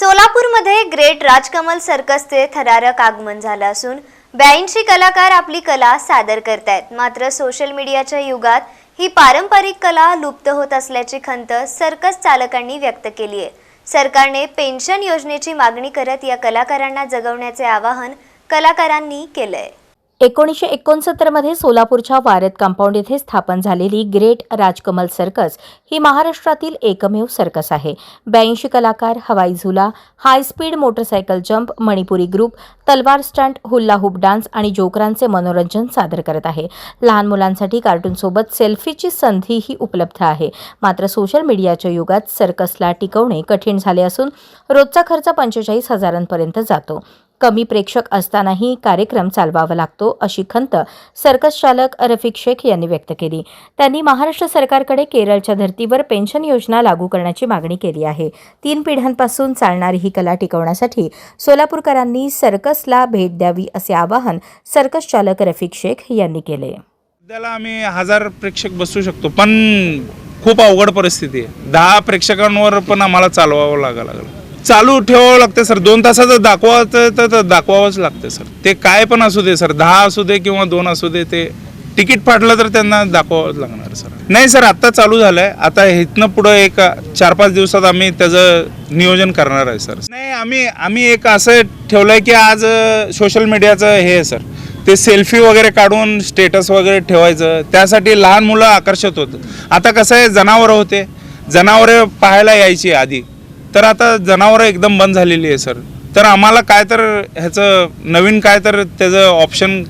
सोलापूरमध्ये ग्रेट राजकमल सर्कसचे थरारक आगमन झालं असून ब्याऐंशी कलाकार आपली कला सादर करतायत. मात्र सोशल मीडियाच्या युगात ही पारंपरिक कला लुप्त होत असल्याची खंत सर्कस चालकांनी व्यक्त केली आहे. सरकारने पेन्शन योजनेची मागणी करत या कलाकारांना जगवण्याचे आवाहन कलाकारांनी केलंय. एकोणीसशे एकोणसत्तरमध्ये सोलापूरच्या वारद कंपाऊंड येथे स्थापन झालेली ग्रेट राजकमल सर्कस ही महाराष्ट्रातील एकमेव सर्कस आहे. ब्याऐंशी कलाकार हवाई झुला high speed motorcycle jump Manipuri group तलवार स्टंट हुल्ला हुप डान्स आणि जोकरांचे मनोरंजन सादर करत आहे. लहान मुलांसाठी कार्टूनसोबत सेल्फीची संधीही उपलब्ध आहे. मात्र सोशल मीडियाच्या युगात सर्कसला टिकवणे कठीण झाले असून रोजचा खर्च पंचेचाळीस हजारांपर्यंत जातो. कमी प्रेक्षक असतानाही कार्यक्रम चालवावा लागतो अशी खंत सर्कस चालक रफिक शेख यांनी व्यक्त केली. त्यांनी महाराष्ट्र सरकारकडे केरळच्या धर्तीवर पेन्शन योजना लागू करण्याची मागणी केली आहे. तीन पिढ्यांपासून चालणारी ही कला टिकवण्यासाठी सोलापूरकरांनी सर्कसला भेट द्यावी असे आवाहन सर्कस चालक रफिक शेख यांनी केले. सध्याला आम्ही हजार प्रेक्षक बसू शकतो पण खूप अवघड परिस्थिती आहे. दहा प्रेक्षकांवर पण आम्हाला चालवावं लागा लागलं. चालू ठेवावं लागतं सर. दोन तासाचं दाखवायचं तर तर दाखवावंच लागतं सर. ते काय पण असू दे सर. दहा असू दे किंवा दोन असू दे ते तिकीट फाटलं तर त्यांना दाखवावंच लागणार सर. नाही सर आत्ता चालू झालं आहे आता इथनं पुढं एक चार पाच दिवसात आम्ही त्याचं नियोजन करणार आहे सर. नाही आम्ही आम्ही एक असं ठेवलं आहे की आज सोशल मीडियाचं हे आहे सर. ते सेल्फी वगैरे काढून स्टेटस वगैरे ठेवायचं. त्यासाठी लहान मुलं आकर्षित होतं. आता कसं आहे जनावरं होते. जनावरे पाहायला यायची आधी. तर आता जनावरं एकदम बंद झालेली आहे सर. तर आम्हाला काय तर ह्याचं नवीन काय तर त्याचं ऑप्शन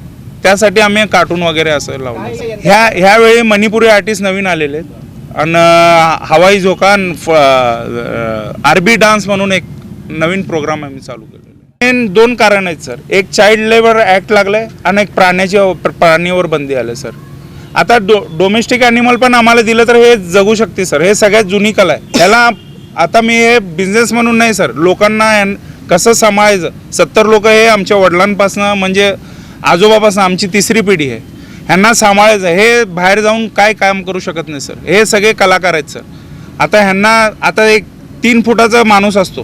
त्यासाठी आम्ही कार्टून वगैरे असं लावलं. ह्या ह्यावेळी मणिपुरी आर्टिस्ट नवीन आलेले आहेत. आणि हवाई झोका आरबी डान्स म्हणून एक नवीन प्रोग्राम आम्ही चालू केलेला मेन दोन कारण आहेत सर. एक चाइल्ड लेबर ॲक्ट लागलाय आणि एक प्राण्याच्या प्राणीवर बंदी आलं सर. आता डो डोमेस्टिक ॲनिमल पण आम्हाला दिलं तर हे जगू शकते सर. हे सगळ्यात जुनी कला आहे. ह्याला आता मी हे बिझनेस म्हणून नाही सर लोकांना कसं सांभाळायचं सत्तर लोक हे आमच्या वडिलांपासनं म्हणजे आजोबापासून आमची तिसरी पिढी आहे. ह्यांना सांभाळायचं हे बाहेर जाऊन काय काम करू शकत नाही सर हे सगळे कलाकार आहेत सर आता ह्यांना आता एक तीन फुटाचा माणूस असतो.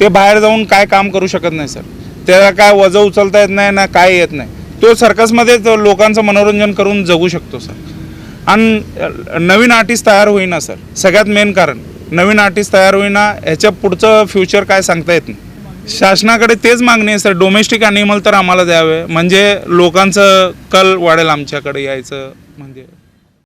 ते बाहेर जाऊन काय काम करू शकत नाही सर त्याला काय वजं उचलता येत नाही ना काय येत नाही. तो सर्कसमध्ये लोकांचं मनोरंजन करून जगू शकतो सर आणि नवीन आर्टिस्ट तयार होईना सर सगळ्यात मेन कारण. नवीन आर्टिस्ट तयार होईना ह्याच्या पुढचं फ्युचर काय सांगता येत नाही. शासनाकडे तेच मागणी आहे सर डोमेस्टिक अॅनिमल तर आम्हाला द्यावे. म्हणजे लोकांचं कल वाढेल आमच्याकडे यायचं म्हणजे